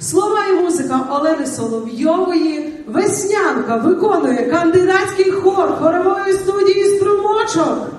Слова і музика Олени Соловйової. Веснянка виконує кандидатський хор хорової студії струмочок.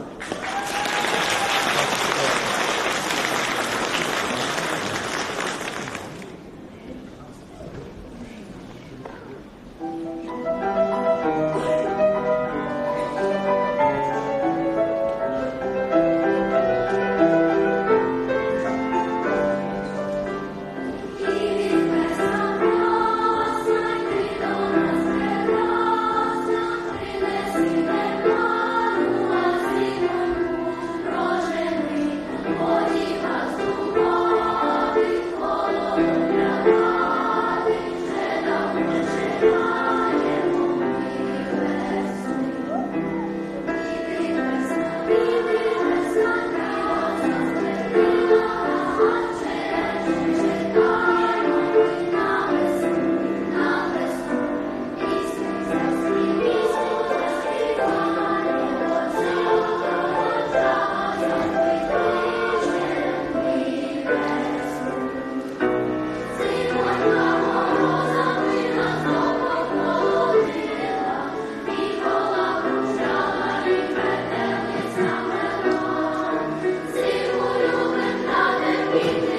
Кандидатський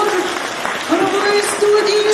хор хорової студії